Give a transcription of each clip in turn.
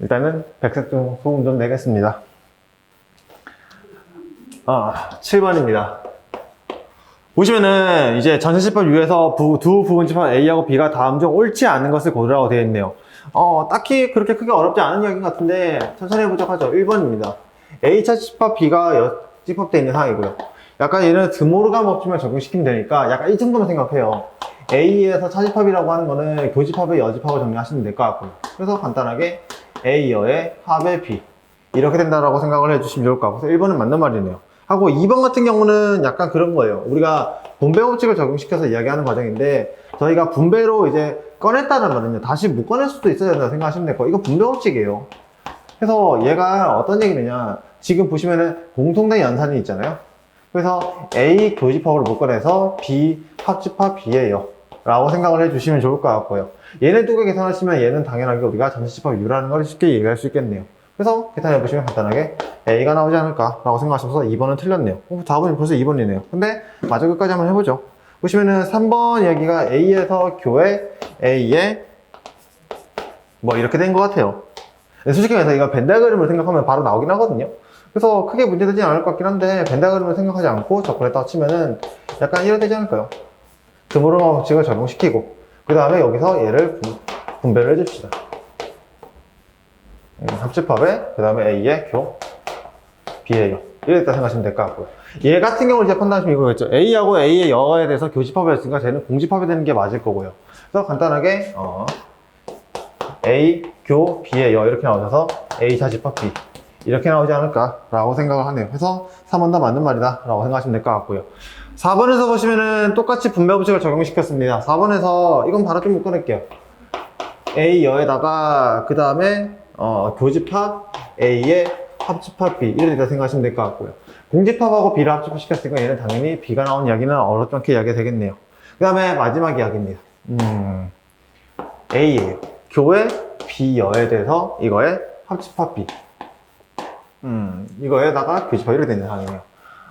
일단은 백색 좀 소금 좀 내겠습니다. 아, 7번입니다. 보시면은 이제 전세집합 U에서 부- 두 부분집합 A하고 B가 다음 중 옳지 않은 것을 고르라고 되어 있네요. 어, 딱히 그렇게 크게 어렵지 않은 이야기 같은데 천천히 해보자고 하죠. 1번입니다. A차 집합 B가 집합되어 있는 상황이고요. 약간 얘는 드모르감 없이만 적용시키면 되니까 약간 이 정도만 생각해요. A에서 차집합이라고 하는 거는 교집합의 여집합을 정리하시면 될 것 같고요. 그래서 간단하게 A여의 합의 B 이렇게 된다라고 생각을 해주시면 좋을 것 같고 1번은 맞는 말이네요. 하고 2번 같은 경우는 약간 그런 거예요. 우리가 분배 법칙을 적용시켜서 이야기하는 과정인데 저희가 분배로 이제 꺼냈다는 말은요. 다시 못 꺼낼 수도 있어야 된다 생각하시면 될 거예요. 이거 분배 법칙이에요. 그래서 얘가 어떤 얘기느냐. 지금 보시면은 공통된 연산이 있잖아요. 그래서 A 교집합으로 못 꺼내서 B 합집합 B예요. 라고 생각을 해주시면 좋을 것 같고요. 얘네 두 개 계산하시면 얘는 당연하게 우리가 전체집합 U라는 걸 쉽게 얘기할 수 있겠네요. 그래서 계산해 보시면 간단하게 A가 나오지 않을까라고 생각하셔서 2번은 틀렸네요. 어, 답은 벌써 2번이네요. 근데 마저 끝까지 한번 해보죠. 보시면은 3번 얘기가 A에서 교회 A에 뭐 이렇게 된 것 같아요. 근데 솔직히 말해서 이거 벤다그램을 생각하면 바로 나오긴 하거든요. 그래서 크게 문제되지 않을 것 같긴 한데 벤다그램을 생각하지 않고 접근했다고 치면은 약간 이래 되지 않을까요? 드모르 법칙을 적용시키고 그 다음에 여기서 얘를 분- 분배를 해줍시다. 음, 합집합에 그 다음에 A의 교 B예요. 이랬다 생각하시면 될 것 같고요. 얘 같은 경우를 이제 판단하시면 이거겠죠. A하고 A의 여에 대해서 교집합이 했으니까 쟤는 공집합이 되는 게 맞을 거고요. 그래서 간단하게 어, A 교 B의 여 이렇게 나오셔서 A 자집합 B 이렇게 나오지 않을까라고 생각을 하네요. 그래서 3번 다 맞는 말이다 라고 생각하시면 될 것 같고요. 4번에서 보시면은 똑같이 분배 법칙을 적용시켰습니다. 4번에서 이건 바로 좀 묶어낼게요. A 여에다가 그 다음에 어, 교집합 A의 합집합 B 이렇게 생각하시면 될 것 같고요. 공집합하고 B를 합집합 시켰으니까 얘는 당연히 B가 나온 이야기는 어렵지 않게 이야기가 되겠네요. 그 다음에 마지막 이야기입니다. 음, A예요. 교의 B 여에 대해서 이거의 합집합 B. 음, 이거에다가 교집합 이렇게 되는 상황이에요.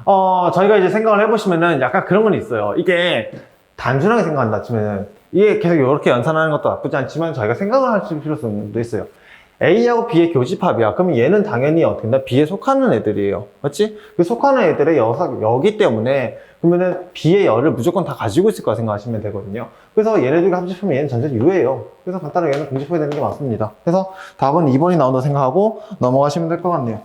어, 저희가 이제 생각을 해보시면은 약간 그런 건 있어요. 이게 단순하게 생각한다 치면은 이게 계속 이렇게 연산하는 것도 나쁘지 않지만 저희가 생각을 할 필요성도 있어요. A하고 B의 교집합이야. 그러면 얘는 당연히 어떻게 된다? B에 속하는 애들이에요. 맞지? 그 속하는 애들의 여사, 여기 때문에 그러면은 B의 열을 무조건 다 가지고 있을 거라 생각하시면 되거든요. 그래서 얘네들이 합집하면 얘는 전체 U예요. 그래서 간단하게 얘는 공집합이 되는 게 맞습니다. 그래서 답은 2번이 나온다고 생각하고 넘어가시면 될 것 같네요.